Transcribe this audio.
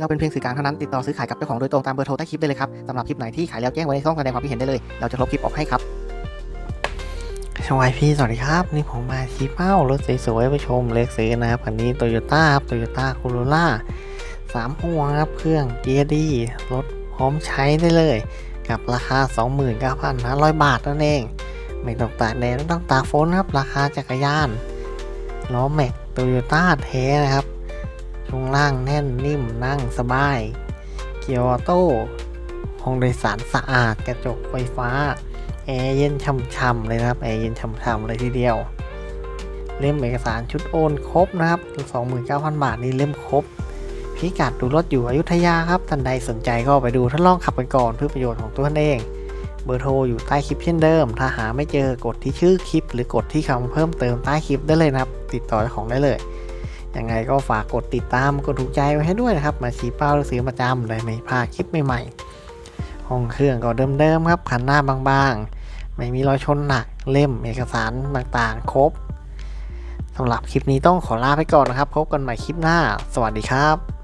เราเป็นเพียงสื่อกลางเท่านั้นติดต่อซื้อขายกับเจ้าของโดยตรงตามเบอร์โทรใต้คลิปได้เลยครับสำหรับคลิปไหนที่ขายแล้วแจ้งไว้ในช่องแสดงความคิดเห็นได้เลย เราจะลบคลิปออกให้ครับสวัสดีสวัสดีครับ นี่ผมมาชี้เป้ารถสวยๆไปชมเลือกซื้อนะครับคันนี้โตโยต้าครับโตโยต้าคูโรล่าสามพวงครับเครื่องเกียร์ดีรถพร้อมใช้ได้เลย กับราคา 29,500 บาทนั่นเอง ไม่ต้องตากแดดไม่ต้องตากฝนครับ ราคาจักรยานล้อแม็กโตโยต้าแท้นะครับ ช่วงล่างแน่นนิ่มนั่งสบาย เกียร์ออโต้ห้องโดยสารสะอาดกระจกไฟฟ้า แอร์เย็นช่ำๆเลยนะครับ แอร์เย็นช่ำๆเลยทีเดียว เล่มเอกสารชุดโอนครบนะครับ 29,000 บาทนี่เล่มครบ พิกัดดูรถอยู่อยุธยาครับ ท่านใดสนใจก็ไปดูทดลองขับกันก่อนเพื่อประโยชน์ของตัวท่านเองเบอร์โทรอยู่ใต้คลิปเช่นเดิม ถ้าหาไม่เจอกดที่ชื่อคลิป หรือกดที่คำเพิ่มเติมใต้คลิปได้เลยนะครับ ติดต่อของได้เลย ยังไงก็ฝากกดติดตามกดถูกใจไว้ให้ด้วยนะครับ มาชี้เป้าหรือซื้อประจำเลยไม่พลาดคลิปใหม่ๆ ห้องเครื่องก็เดิมๆครับคันหน้าบางๆ ไม่มีรอยชนหนักเล่มเอกสารต่างๆ ครบสำหรับคลิปนี้ต้องขอลาไปก่อนนะครับ พบกันใหม่คลิปหน้า สวัสดีครับ